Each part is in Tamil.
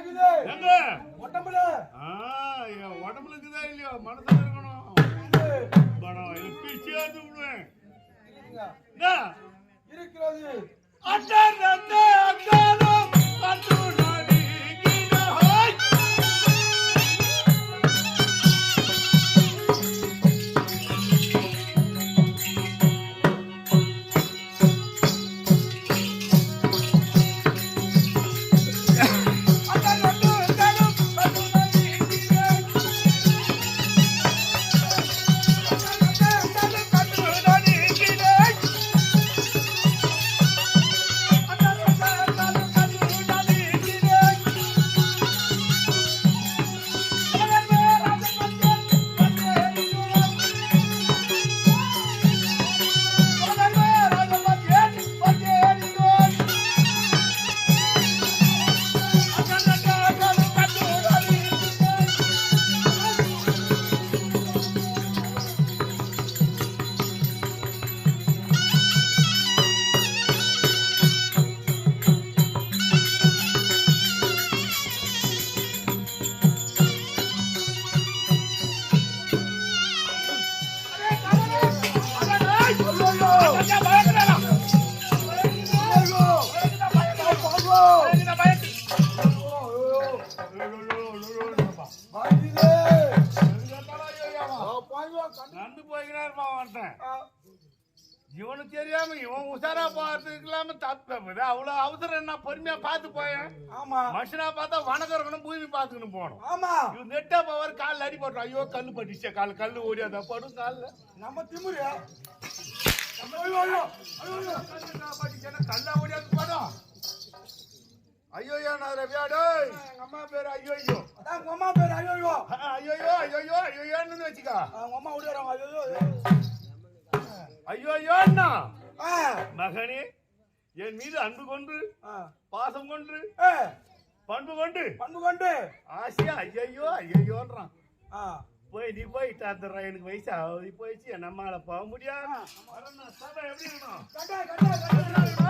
பாய்க்குது எங்க என் உடம்புல இருக்குதா இல்லையா? மனசுல இருக்கணும். இது பிச்சு எடுத்து விடுவேன்? இருக்கிறது. அட்டார் அட்டா அட்டாரும் அட்டு நடந்து போய்கிறார் மாவட்டம் இவனுக்கு தெரியாம இவன் உஷாரா பார்த்துக்கலாம தப்பு அவ்வளவு அவசரம் என்ன? பொறுமையா பார்த்து போயேன். ஆமா. மனுஷனா பார்த்தா வணக்கம் இருக்கணும் பூமி பார்த்துக்கணும் போகணும் ஆமா. இவன் நெட்டா போவார் காலில் அடி போட்டோம் ஐயோ கல்லு பட்டுச்சே கால் கல்லு ஓடியாத படும் காலில். நம்ம ஐயோ கல்லா ஓடியாது படம். ஐயோ நான் ரவியாடோ எங்க அம்மா பேரு ஐயோ ஐயோ அதான் உங்க அம்மா பேர் ஐயோ ஐயோ ஐயோ ஐயோ ஐயோன்னு வச்சுக்கா. உங்க அம்மா ஓடிறாங்க ஐயோ ஐயோ ஐயோன்னா ஆ மகனே என் மீது அன்பு ஆ பாசம் ஏ பண்பு கொண்டு. பண்பு கொண்டு. ஆசையா ஐயோ ஐயோன்றான் போய் நீ போய் தாத்துறா எனக்கு வயசு ஆகுது போயிடுச்சு. நம்மளால போக முடியாது. எப்படி இருக்கணும்?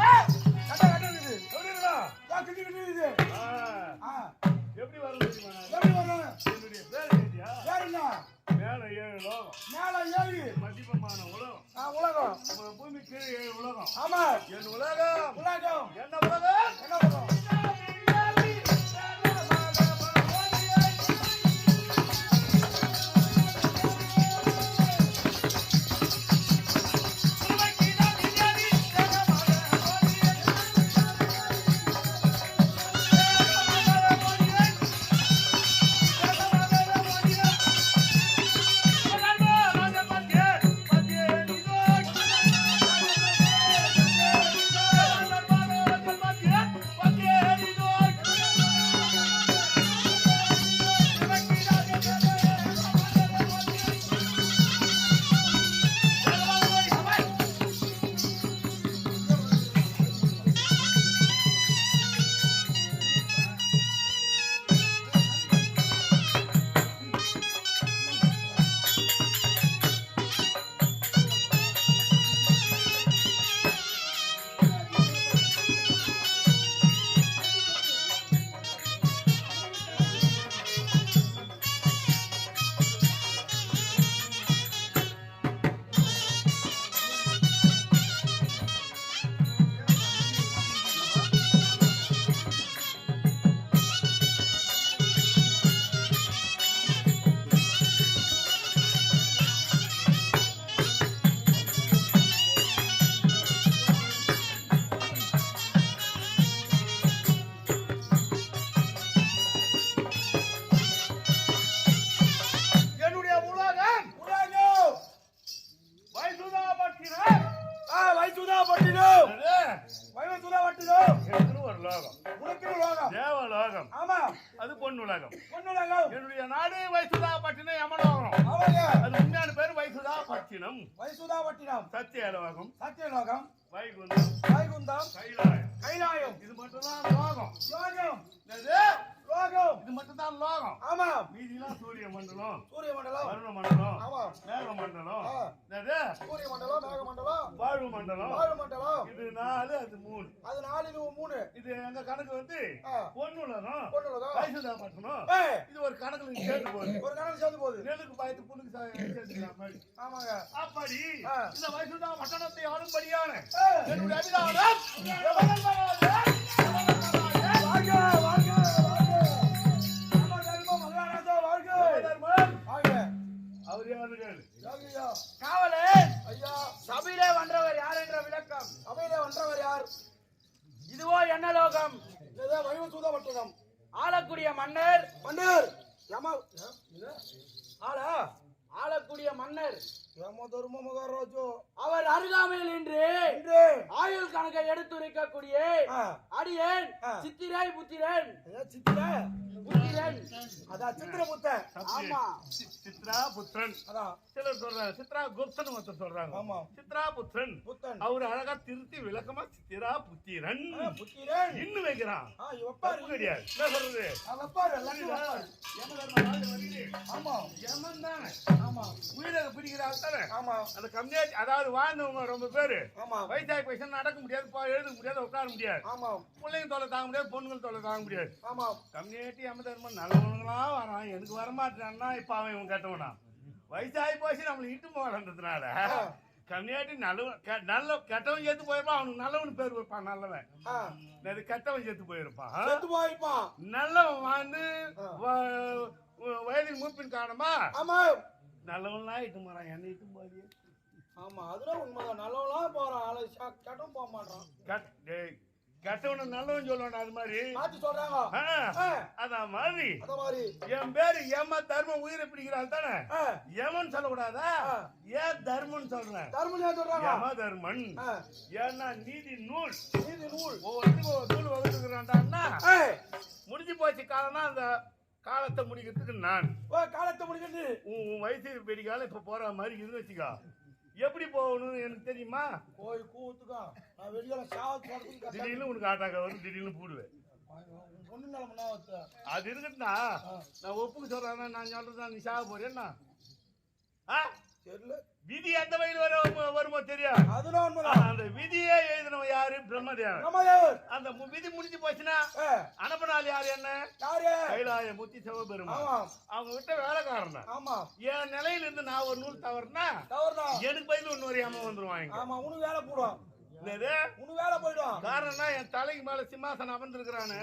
என்ன சூரிய மண்டலம் மேக மண்டலம் வாழ்வு மண்டலம் வாழு மண்டலம் இது நாலு அது மூணு. அது நாலு இது மூணு. இது எங்க கணக்கு வந்து ஆ, பொன்னுலகம் பொண்ணுலகம் வைசுதாபட்டினம் ஏய், இது ஒரு கணக்குல சேர்ந்து போகுது. ஒரு கணக்கு சேர்ந்து போகுது. நெல்லுக்கு பாய்த்து புண்ணுக்கு சேர்த்துக்கலாம் மாதிரி. ஆமாங்க. அப்படி. இந்த வைசுதா பட்டணத்தை ஆளும்படியான ஏய், என்னுடைய அபிதானம் காவலே சபையிலே வந்தவர் யார் என்ற விளக்கம். சபையிலே வந்தவர் யார்? இதுவோ என்ன லோகம்? இதுதான் வைவசூதபட்டினம் ஆளக்கூடிய மன்னர். மன்னர்? ஆளா? ஆளக்கூடிய மன்னர். தர்ம மகாராஜோ அவர் அருகாமையில் நின்று என்று ஆயுள் கணக்கை எடுத்துரைக்கக்கூடிய அடியேன். சித்திரை புத்திரன். ஐயா, சித்திர? புத்திரன். அதான் சித்திரபுத்தன் ஆமா. சித்ரா புத்திரன். அதான். சிலர் சொல்றாங்க சித்ரா குப்தன் ஒருத்தர் சொல்றாங்க. ஆமா. சித்ரா புத்திரன். புத்தன். அவர் அழகா திருத்தி விளக்கமா சித்திரா புத்திரன். புத்திரன். இன்னும் வைக்கிறான். கிடையாது. என்ன சொல்றது. ஆமா. தானே. ஆமா. உயிரை பிடிக்கிறாள் தானே? ஆமா. அந்த கம்யூனிட்டி அதாவது வாழ்ந்தவங்க ரொம்ப பேரு. ஆமா. வயசாகி பைசா நடக்க முடியாது பா- எழுத முடியாது உட்கார முடியாது. ஆமா. பிள்ளைங்க தொலை தாங்க முடியாது பொண்ணுங்க தொலை தாங்க முடியாது. ஆமா. கம்யூனிட்டி அமதர்மன் நல்லவனுங்களா வரான். எனக்கு வரமாட்டான்னா இப்ப அவன் இவன் கெட்டவனா? வயசாகி போச்சு நம்மளை இட்டு போகிறதுனால கம்யூனிட்டி நல்லவன் நல்ல கெட்டவன் சேர்த்து போயிருப்பான் அவனுக்கு நல்லவன் பேர் வைப்பான் நல்லவன். அது கெட்டவன் சேர்த்து போயிருப்பான். நல்லவன் வந்து வ- வ- வயதில் மூப்பின் காரணமா? ஆமா நல்லவன்லாம் இட்டு போறான் என்ன இட்டு போது ஆமா அதுதான் உண்மைதான். நல்லவெல்லாம் போறான் ஆளு கட்டும் போக மாட்டான். கெட்டவன நல்லவன் சொல்லுவான் அது மாதிரி. மாத்தி சொல்றாங்க. அதான் மாதிரி. அத மாதிரி. என் பேரு ஏமா தர்மம் உயிரை பிடிக்கிறாள் தானே? ஆ, யமன் சொல்லக்கூடாதா. ஏன் தர்மன் சொல்றேன். தர்மலியா சொல்றாங்க? யம தர்மன். ஏன்னா நீதி நூல். நீதி நூல். ஒரு நூல் வகுத்துக்கிறான்டான்னா முடிஞ்சு போச்சு காலம்னா அந்த காலத்தை முடிக்கிறதுக்கு நான். ஓ காலத்தை முடிக்கிறது. உன் வயசு பெரிய இப்ப போற மாதிரி இருந்து வச்சுக்கோ. எப்படி போகணும்னு எனக்கு தெரியுமா? போய் கூத்துக்கா. நான் வெளியில சாவத்து திடீர்னு உனக்கு ஆட்டாக்க வரும் திடீர்னு போடுவேன். அது இருக்கட்டா நான் ஒப்புக்கு சொல்றேன் நான் சொல்றேன் நீ சாக போறேன்னா ஆ? விதி எந்த வயது வர வருமோ அதுதான் உண்மைதான் அந்த விதியே எழுதினவன் யாரு? பிரம்மதேவர் அந்த விதி முடிஞ்சு போச்சுன்னா அனுப்பினால் யார் என்ன? கைலாய முத்தி சிவபெருமான். அவங்க விட்ட வேலைக்காரன்? என் நிலையில இருந்து நான் ஒரு நூல் தவறுனா எனக்கு பதில் இன்னொரு ஏமா வந்துருவாங்க. ஆமா உனக்கு வேலை போடும் உனக்கு வேலை போயிடும். காரணம்னா என் தலைக்கு மேல சிம்மாசனம் அமர்ந்திருக்கிறானு.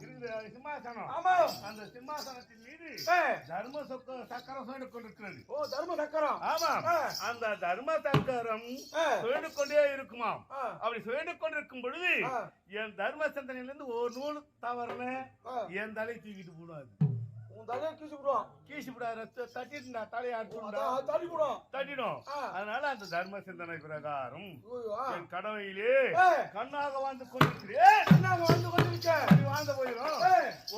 இருக்கிற சிம்மாசனம். ஆமா. அந்த சிம்மாசனத்தின் மீது தர்ம சொக்க சக்கரம் சுழண்டு கொண்டிருக்கிறது. ஓ தர்ம சக்கரம். ஆமா. அந்த தர்ம சக்கரம் சுழண்டு கொண்டே இருக்குமாம். அப்படி சுழண்டு கொண்டிருக்கும் பொழுது என் தர்ம சிந்தனையிலிருந்து ஒரு நூல் தவறுன. என் தலை தூக்கிட்டு போடும் உன் தலையை விடுவான் கீசி விடாத தட்டிட்டு தலையை அது தள்ளி விடும் தட்டிடும். அதனால அந்த தர்ம சிந்தனை பிரகாரம். என் கடவையிலே கண்ணாக வாழ்ந்து கொண்டிருக்கிறேன். என்னங்க வந்து கொண்டிருக்க அப்படி வாழ்ந்த போயிடும்.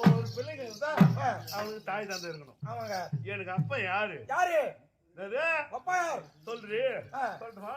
ஒரு பிள்ளைங்க இருந்தா அவனுக்கு தாய் தந்தை இருக்கணும். ஆமாங்க. எனக்கு அப்ப யாரு? யாரு? என்னது? அப்பா யார்? சொல்றி. சொல்றா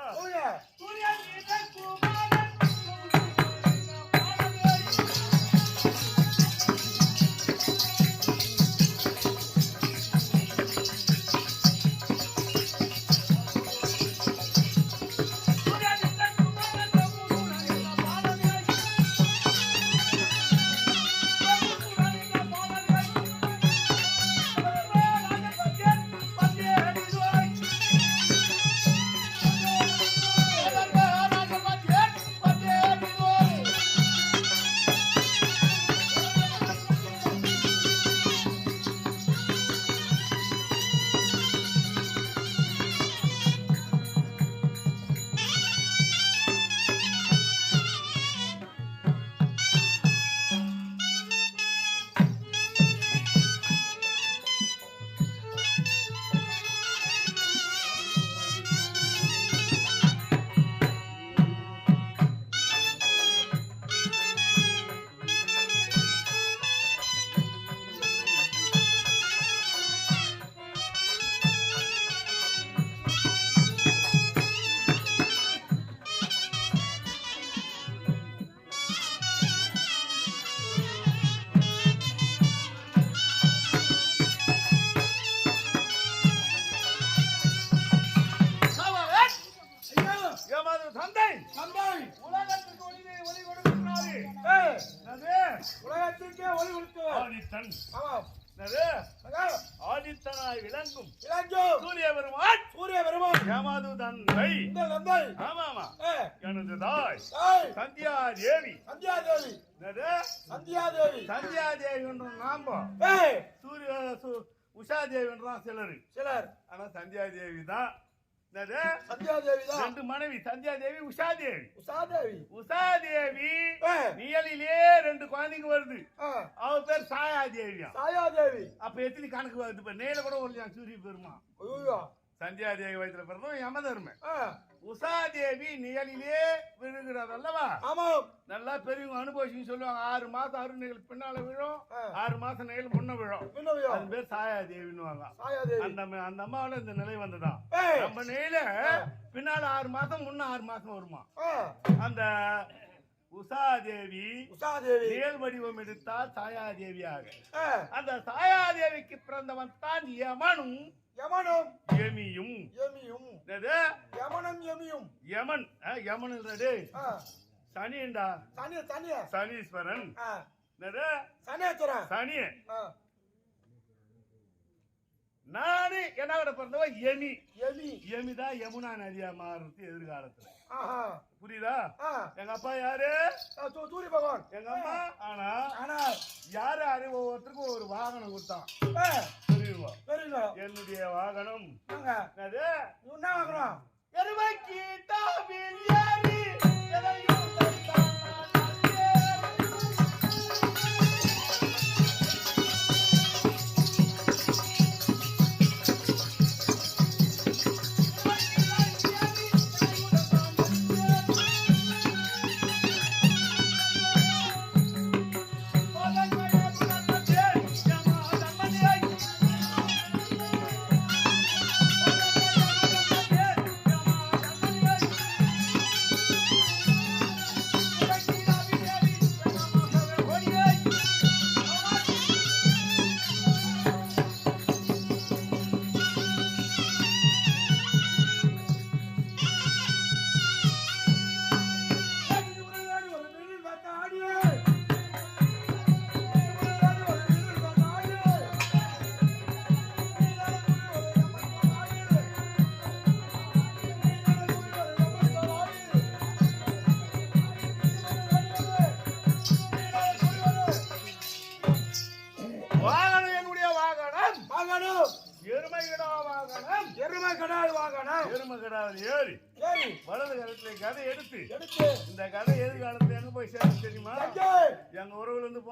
சந்தியாதேவி சந்தியா தேவின்ற நாம சூரிய சு- உஷா தேவின்றான் சிலரு. சிலர். ஆனா சந்தியா தேவி தான் சந்தியாதேவி தான். ரெண்டு மனைவி சந்தியா தேவி உஷா தேவி உஷாதேவி உஷா தேவி ஏய், நியலிலே ரெண்டு குழந்தைங்க வருது. ஆ, அவ பேர் சாயா தேவியா சாயாதேவி. அப்ப எத்தனை கணக்கு வருது? இப்ப நேல கூட ஒரு சூரிய பெருமா ஐயோ சந்தியா தேவி வயிற்றுல பிறந்தவன் யமதர்ம ஆ, உஷா தேவி நியலிலே விழுகிறது அல்லவா? ஆமாம் நல்லா பெரியவங்க அனுபவிச்சுன்னு சொல்லுவாங்க. ஆறு மாசம் அருணைகள் பின்னால விழும். ஆறு மாசம் நெயில் முன்ன விழும். அது பேர் சாயா தேவின்னுவாங்க சாயாதேவி. அந்த அந்த அம்மாவில இந்த நிலை வந்ததான். நம்ம நெயில பின்னால ஆறு மாசம் முன்ன ஆறு மாசம் வருமா? அந்த உஷா தேவி உஷாதேவி. நேல் வடிவம் எடுத்தால் சாயாதேவியாக. ஆ, அந்த சாயாதேவிக்கு பிறந்தவன் தான் யமனும் யமனும். யமியும் யமியும் என்னது? யமனும் யமியும் யமன். யமன்ன்றது ஆ, சனிண்டா தனிய தனிய சனீஸ்வரன். என்னது? சனேஸ்வரன் சனி. நானு என்ன பிறந்தவன் யமி யமி யமிதான் யமுனா நதியா மாறுறது எதிர்காலத்துல. புரியுதா? எங்க அப்பா யாரு? சூரிய பகவான். எங்க அம்மா? ஆனா ஆனா. யாரு யாரு ஒவ்வொருத்தருக்கும் ஒரு வாகனம் கொடுத்தான். என்னுடைய வாகனம். என்ன வாங்கணும் எருமைக்கு தாவில் ஏறி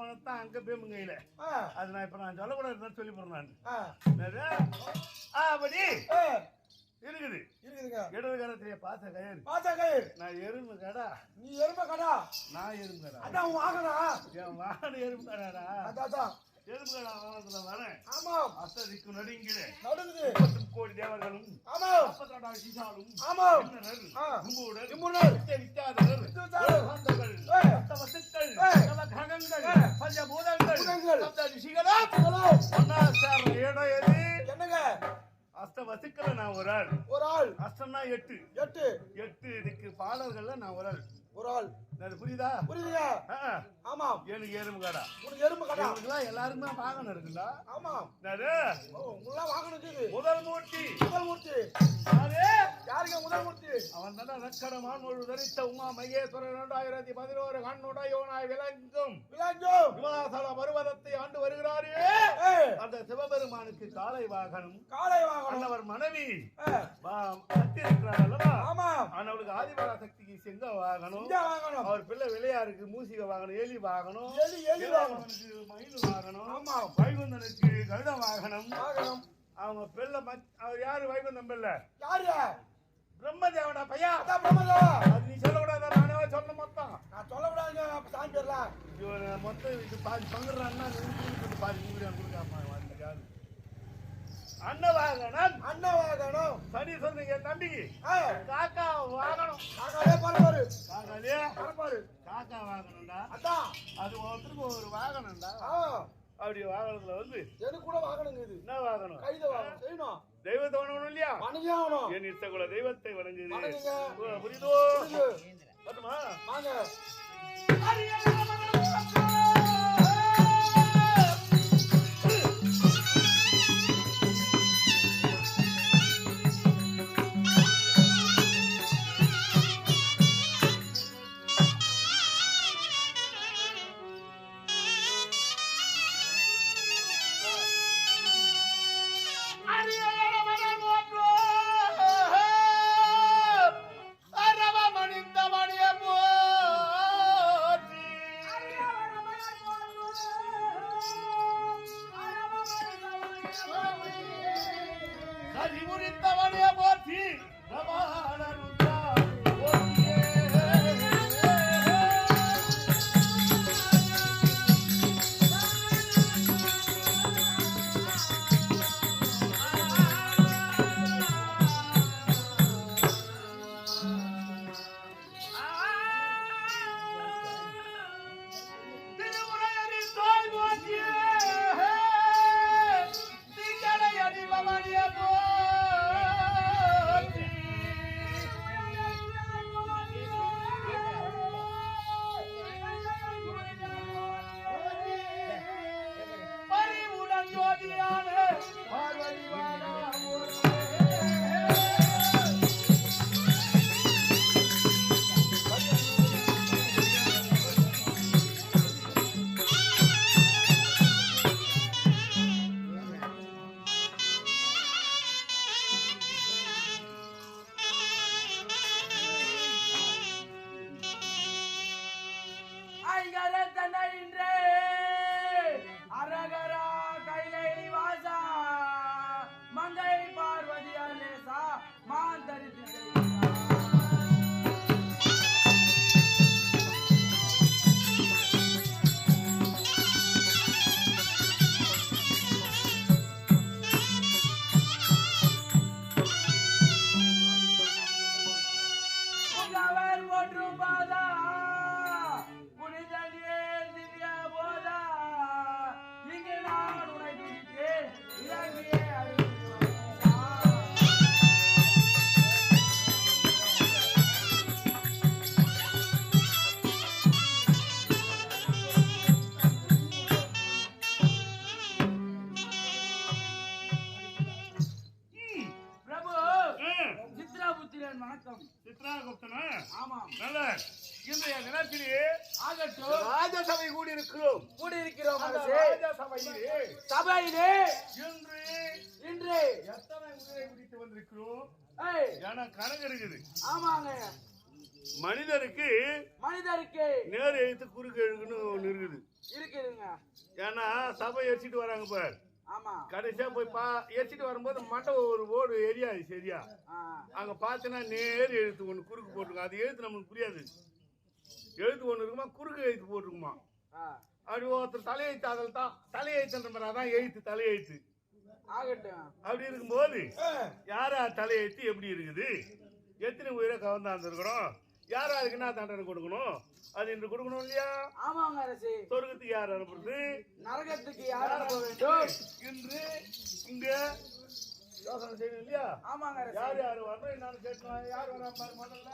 இருந்து போனதான் அங்க பேமுங்கையில அது நான் இப்ப நான் சொல்லக்கூடாதுன்னு சொல்லி போறேன் நான். அப்படி. இருக்குது. இருக்குதுங்க. இடது கரத்திலே பாச கயிறு. பாத்தா கயிறு. நான் எறும்பு கடா. நீ எருமை கடா. நான் எறும்பு கடா. அதான் வாங்கணும் என் வாகனம் எறும்பு கடாடா. அதான். எறும்பு கடா வாகனத்துல வரேன் ஆமாம். அஸ்ததிக்கு நடுங்கிறேன் நடுங்குது. முப்பத்து கோடி தேவர்களும் ஆமாம். முப்பத்தாண்டாம் சீசாலும் ஆமாம். கும்புடர், கும்புடர், வித்தை ஏய். சப்தவசுக்கள், ஏய். நவகிரகங்கள். பஞ்சபூதங்கள், பூதங்கள், சப்த ரிஷிகளும் இடம் எது? என்னங்க? அஷ்டவசுக்களை நான் ஒரு ஆள். ஒரு ஆள். அஷ்டம்னா எட்டு. எட்டு. எட்டு இதுக்கு பாடல்கள்ல நான் ஒரு ஆள். ஒரு ஆள். அது புரியுதா? புரியுதுங்க. ஆ, ஆமாம். எனக்கு எறும்பு கடா. உனக்கு எருமை கடா. இவங்களுக்குலாம் எல்லாருக்குமே வாகனம் இருக்குல்ல? ஆமாம். என்னது? ஓ உங்களெல்லாம் வாங்கணும் இருக்குது. முதல் மூர்த்தி. முதல் மூர்த்தி. யாரு? யாருங்க முதல் மூர்த்தி? அவன் தான் நக்கரமான் முழு தரித்த உமா மகேஸ்வரன் இரண்டாயிரத்தி பதினோரு கண்ணுடையோனாய் விளங்கும். விளாஞ்சோம் விவாசல பருவதத்தை ஆண்டு வருகிறாரே. அந்த சிவபெருமானுக்கு காளை வாகனம். வாங்கணும் அன்னவர் மனைவி. இருக்கிறார் அல்லவா? ஆமாம். அவனுக்கு ஆதிபரா சக்திக்கு செங்க வாகனம். வாங்கணும் அவர் பிள்ளை விளையாருக்கு மூசிக வாகனம் எலி வாகனம் எலி எலி இளவரசனுக்கு மயில் வாகனம் ஆமாம் வைகுந்தனுக்கு கருட வாகனம். வாங்கணும் அவங்க பிள்ளை அவர் யாரு வைகுந்தம் பிள்ளை? யாரு? பிரம்மதேவனா பையா அதான் பிரம்மதேவா அது நீ சொல்லக்கூடாது நானே சொல்ல மொத்தம். நான் சொல்ல விடாதுங்க அப்ப சாமி பேர்லாம். இவன் மொத்தம் இது பாதி பங்குறான்னா பாதி கொடுக்காம. அன்னவாகனம். அண்ணன் வாங்கணும் சனி சொன்னீங்க தம்பிக்கு? ஏய், காக்கா வாங்கணும் காக்காவே பரப்பாரு காக்காலே பரப்பாரு காக்கா வாங்கணும்டா அதான் அது ஒருத்தருக்கு ஒரு வாகனம்டா. அப்படி வாகனத்துல வந்து எனக்கு கூட இது. என்ன வாகனம்? கைத வாங்கணும் செய்யணும். தெய்வத்தை வணங்கணும் இல்லையா? வணங்கி ஆகணும். என் இஷ்டகுல தெய்வத்தை வணங்குது புரியுதோ? புரியுது. பட்டுமா வாங்க. கதிமுறித்தவனே போற்றி பிரபாகரன் மனிதருக்கு நேர் எழுத்து குறுக்கு எழுதுன்னு ஒண்ணு இருக்குது. இருக்குதுங்க. ஏன்னா சபை எரிச்சிட்டு வராங்க பார். ஆமா. கடைசியா போய் பா எரிச்சிட்டு வரும்போது மண்டை ஒரு ஓடு எரியாது சரியா? அங்க பார்த்தனா நேர் எழுத்து ஒண்ணு குறுக்கு போட்டுருங்க அது எழுத்து நமக்கு புரியாது. எழுத்து ஒண்ணு இருக்குமா குறுக்கு எழுத்து போட்டிருக்குமா? அப்படி ஒருத்தர் தலையெழுத்து அதில் தான் தலையெழுத்துன்ற மாதிரி அதான் எழுத்து தலையெழுத்து அப்படி இருக்கும்போது யாரா தலையெழுத்து எப்படி இருக்குது? எத்தனை உயிரை கவர்ந்தாந்துருக்கிறோம் யார் அதுக்கு என்ன தண்டனை கொடுக்கணும்? அது இன்று கொடுக்கணும் இல்லையா? ஆமாங்க அரசே. சொர்க்கத்துக்கு யார் அனுப்புறது? நரகத்துக்கு யார் அனுப்ப வேண்டும்? இன்று இங்க யோசனை செய்யணும் இல்லையா? ஆமாங்க அரசே. யார் யார் வரணும்? என்னன்னு கேட்கணும் யார் வரா பாரு முதல்ல.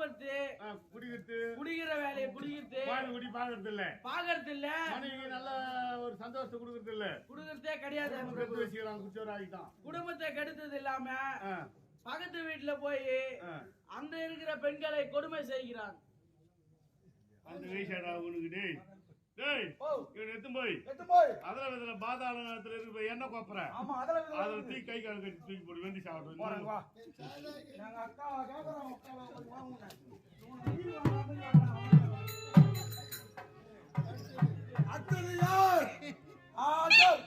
சாப்பிடுறது குடிக்கிறது. குடிக்கிற வேலையை குடிக்கிறது. பால் குடி பாக்குறது இல்ல பாக்குறது இல்ல மனைவிக்கு நல்ல ஒரு சந்தோஷத்தை கொடுக்கறது இல்ல குடுக்கறதே கிடையாது. அந்த கெடுத்து பிரபு. வச்சுக்கிறாங்க குச்சோர் ஆகிட்டான் குடும்பத்தை கெடுத்தது இல்லாம பக்கத்து வீட்டுல போய். அந்த இருக்கிற பெண்களை கொடுமை செய்கிறான். அந்த வயசாடா உனக்கு டேய் இவன் எத்தும் போய். எத்து போய். அதுல இதுல பாதாளத்துல இருக்க என்ன கொப்பற. ஆமா அதுல அதுல தூக்கி கை கால் கட்டி தூக்கி போட்டு வெந்தி போறாங்க வா. சாப்பிட்டு நாங்க அக்காவை கேக்குறோம் வாங்குங்க. அடுத்தது யார்? ஆதர்.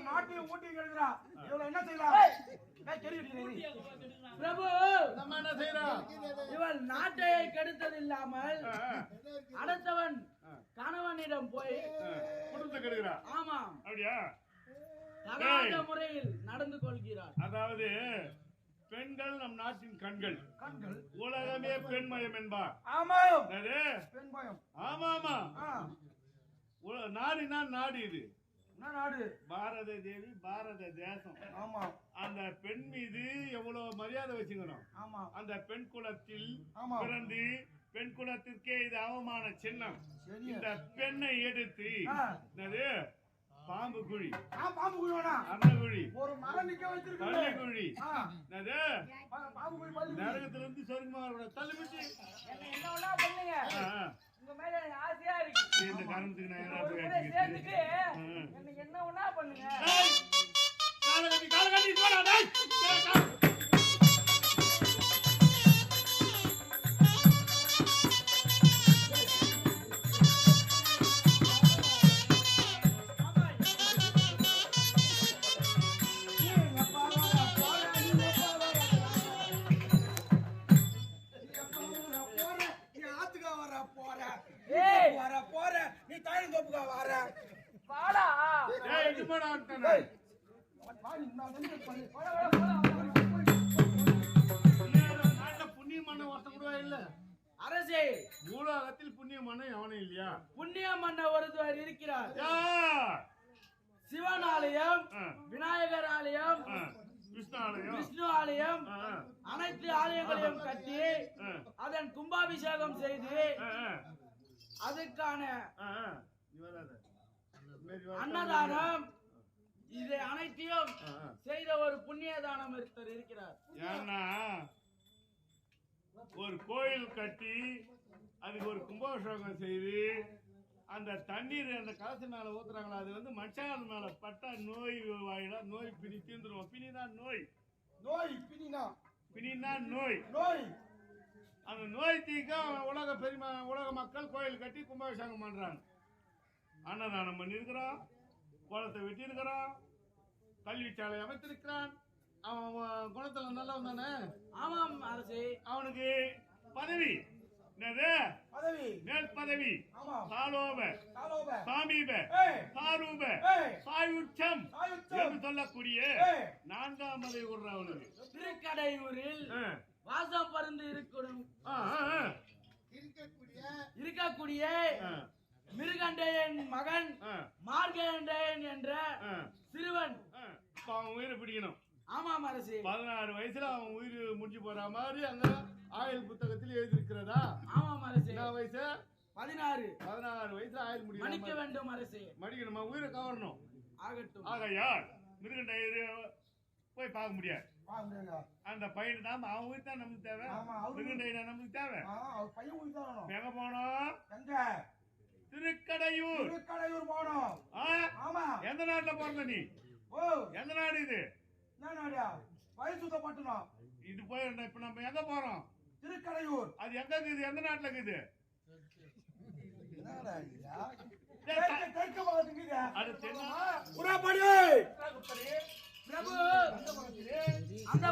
இவன் நாட்டையும் ஊட்டி கெடுக்கிறான் இவனை என்ன செய்யலாம் பிரபு நம்ம என்ன செய்யறோம் இவன் நாட்டை கெடுத்தது இல்லாமல் அடுத்தவன் கணவனிடம் போய் குடும்பத்தை கெடுக்கிறா ஆமாம். அப்படியா? தகாத முறையில் நடந்து கொள்கிறார். அதாவது பெண்கள் நம் நாட்டின் கண்கள். கண்கள். உலகமே பெண்மயம் என்பார் ஆமாம். என்னது? பெண் பயம் ஆமா ஆமா நாடுனா நாடு இது. என்ன நாடு? பாரத தேவி பாரத தேசம். ஆமா. அந்த பெண் மீது எவ்வளவு மரியாதை வச்சுக்கணும்? ஆமா. அந்த பெண் குலத்தில். பிறந்து பெண் குலத்திற்கே இது அவமான சின்னம். இந்த பெண்ணை எடுத்து. என்னது? பாம்பு குழி. பாம்பு குழி அன்ன குழி. ஒரு மரம் நிக்க பள்ளி வச்சிருக்கேன் குழி. என்னது? பாம்பு குழி பள்ளி. நரகத்துல இருந்து சொர்க்கமா வரக்கூடாது தள்ளி பிடிச்சி என்ன பண்ணுங்க. உங்க மேல எனக்கு ஆசையா இருக்கு. இந்த காரணத்துக்கு நான் என்ன போய் சேர்த்துட்டு. என்ன என்ன ஒண்ணா பண்ணுங்க? டேய், காலை கட்டி காலை கட்டி போடா டேய். அரசே பூலோகத்தில் புண்ணிய மண்ணை எவனும் இல்லையா? புண்ணிய மன்ன ஒருவர் இருக்கிறார்? சிவன் ஆலயம் விநாயகர் ஆலயம் விஷ்ணு ஆலயம் அனைத்து ஆலயங்களையும் கட்டி அதன் கும்பாபிஷேகம் செய்து வராத. அன்னதானம் இதை அனைத்தையும். செய்த ஒரு புண்ணியதானம் இருக்கிறார். ஏன்னா ஒரு கோயில் கட்டி அதுக்கு ஒரு கும்பாபிஷேகம் செய்து அந்த தண்ணீர் அந்த கலசு மேல ஊத்துறாங்களா அது வந்து மனுஷால் மேல பட்டா நோய் வாயில நோய் பிணி தீர்ந்துரும் பிணினா நோய். நோய் பிணினா. பிணினா நோய். நோய். அந்த நோய் தீக்க உலக பெருமா உலக மக்கள் கோயில் கட்டி கும்பாபிஷேகம் பண்றாங்க. அன்னதானம் பண்ணியிருக்கிறோம் குளத்தை வெட்டியிருக்கிறோம் கல்வி சாலை அமைத்திருக்கிறான். அவன் குணத்துல நல்லவன் தானே? ஆமாம் அரசே. அவனுக்கு பதவி. என்னது? பதவி. மேல் பதவி ஆமா சாலோப சாமீப. சாரூப ஆயுத்தம் என்று சொல்லக்கூடிய நான்காம் பதவி விடுற அவனுக்கு. திருக்கடையூரில் வாசம் ஆ, ஆ, இருக்கக்கூடிய மிருகண்டையன் மகன் மார்கண்டேயன் என்ற சிறுவன். ஆ. இப்ப அவன் உயிரை பிடிக்கணும். ஆமாம் அரசே. பதினாறு வயசுல அவன் உயிர் முடிஞ்சு போற மாதிரி அங்க ஆயுள் புத்தகத்தில் எழுதியிருக்கிறதா? ஆமாம் அரசே. என்ன வயசு? பதினாறு. பதினாறு வயசுல ஆயுள் முடியும் வேண்டும் அரசே. மடிக்கணுமா உயிரை கவரணும். ஆகட்டும். ஆகையால் மிருகண்டயிறு போய் பார்க்க முடியாது. அந்த பையன் தான் அவன் உயிர் தான் நமக்கு தேவை. மிருகண்டயிறு நமக்கு தேவை. பையன் உயிர் தான் எங்க போனோம்? எங்க? திருக்கடையூர். திருக்கடையூர் போனோம். ஆ? ஆமா. எந்த நாட்டுல பிறந்த நீ? ஓ. எந்த நாடு இது? என்ன நாடியா வயசுத்த பட்டணம் இது போய் இப்ப நம்ம எங்க போறோம்? திருக்கடையூர். அது எங்க இருக்குது? எந்த நாட்டுல இருக்குது? என்னடா அந்த